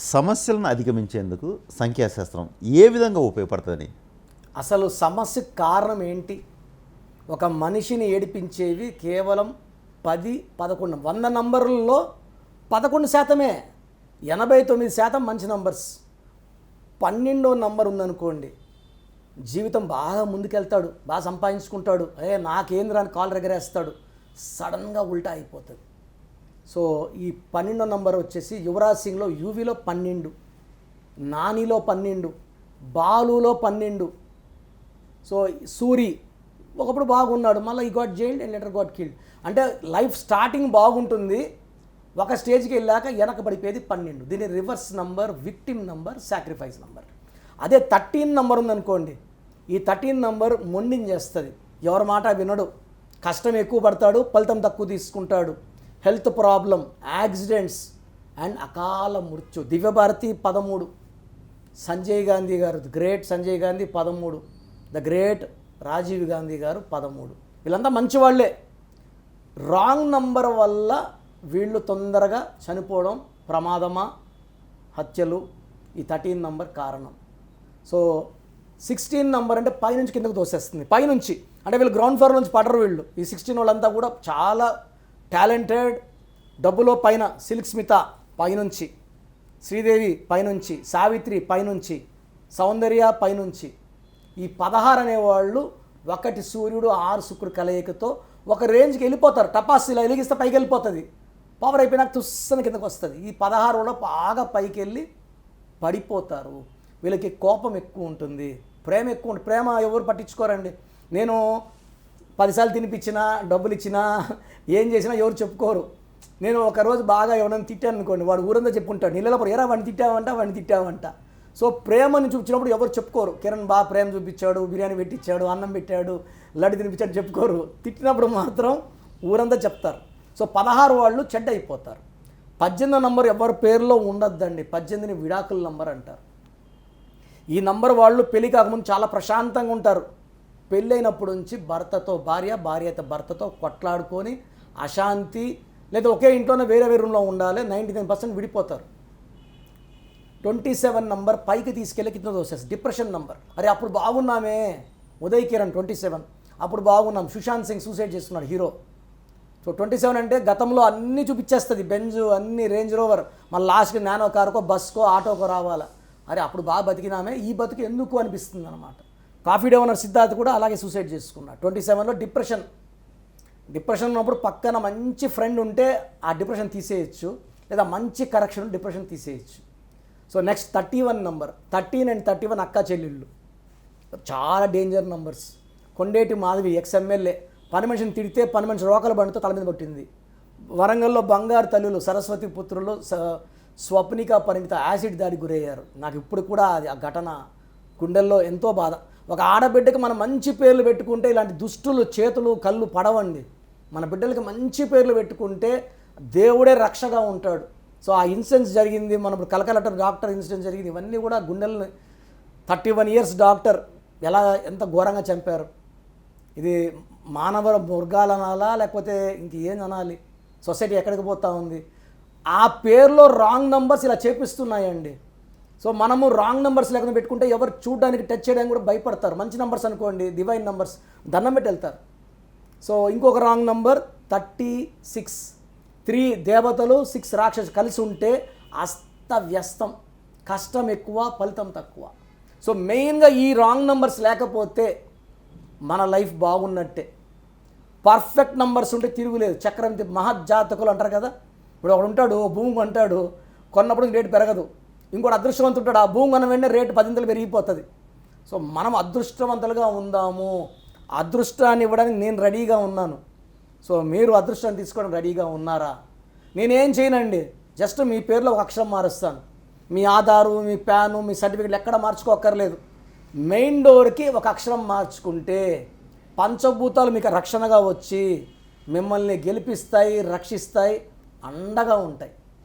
సమస్యలను అధిగమించేందుకు సంఖ్యాశాస్త్రం ఏ విధంగా ఉపయోగపడుతుంది అసలు సమస్య కారణం ఏంటి? ఒక మనిషిని ఏడిపించేవి కేవలం పది పదకొండు వంద నంబర్లలో పదకొండు శాతమే. ఎనభై తొమ్మిది శాతం మంచి నంబర్స్. పన్నెండో నంబర్ ఉందనుకోండి జీవితం బాగా ముందుకెళ్తాడు బాగా సంపాదించుకుంటాడు. ఏ నాకేంద్రాన్ని కాలు కాల్ ఎగరేస్తాడు సడన్గా ఉల్టా అయిపోతుంది. సో ఈ పన్నెండో నంబర్ వచ్చేసి యువరాజ్ సింగ్లో యూవీలో పన్నెండు నానిలో పన్నెండు బాలులో పన్నెండు. సో సూరి ఒకప్పుడు బాగున్నాడు మళ్ళీ ఈ got jailed and later got killed అంటే లైఫ్ స్టార్టింగ్ బాగుంటుంది ఒక స్టేజ్కి వెళ్ళాక వెనకబడిపోయేది పన్నెండు. దీని reverse number victim number sacrifice number. అదే థర్టీన్ నంబర్ ఉందనుకోండి ఈ థర్టీన్ నంబర్ మొండించేస్తుంది. ఎవరి మాట వినడు కష్టం ఎక్కువ పడతాడు ఫలితం తక్కువ తీసుకుంటాడు. హెల్త్ ప్రాబ్లం యాక్సిడెంట్స్ అండ్ అకాల మృత్యు. దివ్యభారతి పదమూడు. సంజయ్ గాంధీ గారు గ్రేట్ సంజయ్ గాంధీ పదమూడు. ద గ్రేట్ రాజీవ్ గాంధీ గారు పదమూడు. వీళ్ళంతా మంచివాళ్ళే రాంగ్ నంబర్ వల్ల వీళ్ళు తొందరగా చనిపోవడం ప్రమాదమా? హత్యలు. ఈ థర్టీన్ నంబర్ కారణం. సో సిక్స్టీన్ నంబర్ అంటే పైనుంచి కిందకు దోసేస్తుంది పైనుంచి. అంటే వీళ్ళు గ్రౌండ్ ఫ్లోర్ నుంచి పడరు వీళ్ళు. ఈ సిక్స్టీన్ వాళ్ళంతా కూడా చాలా టాలెంటెడ్ డబ్బులో పైన సిల్క్ స్మిత పైనుంచి శ్రీదేవి పైనుంచి సావిత్రి పైనుంచి సౌందర్య పైనుంచి ఈ పదహారు అనేవాళ్ళు ఒకటి సూర్యుడు ఆరు శుక్రుడు కలయికతో ఒక రేంజ్కి వెళ్ళిపోతారు. టపాస్ ఇలా వెలిగిస్తే పైకి వెళ్ళిపోతుంది. పవర్ అయిపోయినాక తుస్సన కిందకు వస్తుంది. ఈ పదహారులో బాగా పైకి వెళ్ళి పడిపోతారు. వీళ్ళకి కోపం ఎక్కువ ఉంటుంది. ప్రేమ ఎక్కువ ఉంటుంది. ప్రేమ ఎవరు పట్టించుకోరండి? నేను పదిసార్లు తినిపించినా డబ్బులు ఇచ్చినా ఏం చేసినా ఎవరు చెప్పుకోరు. నేను ఒకరోజు బాగా ఎవరైనా తిట్టాను అనుకోండి వాడు ఊరంతా చెప్పుకుంటాడు నీళ్ళలో పడి ఎరా వాడిని తిట్టావంట వాడిని తిట్టావంట. సో ప్రేమని చూపించినప్పుడు ఎవరు చెప్పుకోరు. కిరణ్ బాగా ప్రేమ చూపించాడు బిర్యానీ పెట్టించాడు అన్నం పెట్టాడు లడ్డు తినిపించాడు చెప్పుకోరు. తిట్టినప్పుడు మాత్రం ఊరంతా చెప్తారు. సో పదహారు వాళ్ళు చెడ్డ అయిపోతారు పద్దెనిమిది నంబర్ ఎవరి పేరులో ఉండొద్దండి. పద్దెనిమిదిని విడాకుల నంబర్ అంటారు. ఈ నంబర్ వాళ్ళు పెళ్ళి కాకముందు చాలా ప్రశాంతంగా ఉంటారు. పెళ్ళైనప్పటి నుంచి భర్తతో భార్య భార్యతో భర్తతో కొట్లాడుకొని అశాంతి లేదా ఒకే ఇంట్లోనే వేరే వేరే రూమ్లో ఉండాలి నైంటీ నైన్ పర్సెంట్ విడిపోతారు. ట్వంటీ సెవెన్ నంబర్ పైకి తీసుకెళ్ళి కింద దోసేస్తుంది డిప్రెషన్ నంబర్. అరే అప్పుడు బాగున్నామే. Uday Kiran twenty seven. అప్పుడు బాగున్నాం. సుశాంత్ సింగ్ సూసైడ్ చేస్తున్నాడు హీరో. సో ట్వంటీ సెవెన్ అంటే గతంలో అన్నీ చూపించేస్తుంది. బెంజ్ అన్ని రేంజ్ రోవర్. మళ్ళీ లాస్ట్కి నానో కారుకో బస్కో ఆటోకో రావాలా. అరే అప్పుడు బాగా బతికినామే. ఈ బతుకు ఎందుకు అనిపిస్తుంది అనమాట కాఫీ డే ఓనర్ సిద్ధార్థ్ కూడా అలాగే సూసైడ్ చేసుకున్నాడు. ట్వంటీ సెవెన్లో డిప్రెషన్. డిప్రెషన్ ఉన్నప్పుడు పక్కన మంచి ఫ్రెండ్ ఉంటే ఆ డిప్రెషన్ తీసేయచ్చు. లేదా మంచి కరెక్షన్ డిప్రెషన్ తీసేయచ్చు. So next thirty one number thirteen and thirty one అక్క చెల్లెళ్ళు. చాలా danger numbers Kondeti Madhavi ex పని మనిషిని తిడితే పని మనిషి రోకల బండితో తల మీద కొట్టింది. వరంగల్లో బంగారు తల్లులు సరస్వతి పుత్రులు స స్వప్నిక పరిమిత యాసిడ్ దాడి గురయ్యారు. నాకు ఇప్పుడు కూడా అది ఆ ఘటన గుండెల్లో ఎంతో బాధ. ఒక ఆడబిడ్డకి మనం మంచి పేర్లు పెట్టుకుంటే ఇలాంటి దుష్టులు చేతులు కళ్ళు పడవండి. మన బిడ్డలకి మంచి పేర్లు పెట్టుకుంటే దేవుడే రక్షగా ఉంటాడు. సో ఆ ఇన్సిడెంట్స్ జరిగింది మన ఇప్పుడు కలకలట డాక్టర్ ఇన్సిడెంట్ జరిగింది ఇవన్నీ కూడా గుండెల్ని థర్టీ వన్ ఇయర్స్ డాక్టర్ ఎలా ఎంత ఘోరంగా చంపారు. ఇది మానవ మృగాలు అనాలా లేకపోతే ఇంక ఏం అనాలి? సొసైటీ ఎక్కడికి పోతా ఉంది? ఆ పేరులో రాంగ్ నంబర్స్ ఇలా చేపిస్తున్నాయండి. సో మనము రాంగ్ నెంబర్స్ లేకుండా పెట్టుకుంటే ఎవరు చూడడానికి టచ్ చేయడానికి కూడా భయపడతారు. మంచి నెంబర్స్ అనుకోండి డివైన్ నెంబర్స్ దండం పెట్టి వెళ్తారు సో ఇంకొక wrong number thirty six three దేవతలు సిక్స్ రాక్షసు కలిసి ఉంటే అస్తవ్యస్తం. కష్టం ఎక్కువ ఫలితం తక్కువ. సో మెయిన్గా ఈ రాంగ్ నంబర్స్ లేకపోతే మన లైఫ్ బాగున్నట్టే. పర్ఫెక్ట్ నంబర్స్ ఉంటే తిరుగులేదు. చక్రం తిప్పి మహజ్జాతకులు అంటారు కదా? ఇప్పుడు ఒకడు ఉంటాడు ఓ భూమి అంటాడు కొన్నప్పుడు రేటు పెరగదు. ఇంకోటి అదృష్టవంతుంటాడు ఆ భూమి కొన్న వెంటనే రేటు పదింతలు పెరిగిపోతుంది. సో మనం అదృష్టవంతులుగా ఉందాము. అదృష్టాన్ని ఇవ్వడానికి నేను రెడీగా ఉన్నాను. సో మీరు అదృష్టాన్ని తీసుకోవడం రెడీగా ఉన్నారా? నేనేం చేయనండి. జస్ట్ మీ పేరులో ఒక అక్షరం మారుస్తాను. మీ ఆధారు మీ ప్యాను మీ సర్టిఫికెట్లు ఎక్కడ మార్చుకోక్కర్లేదు. మెయిన్ డోర్కి ఒక అక్షరం మార్చుకుంటే పంచభూతాలు మీకు రక్షణగా వచ్చి మిమ్మల్ని గెలిపిస్తాయి రక్షిస్తాయి అండగా ఉంటాయి.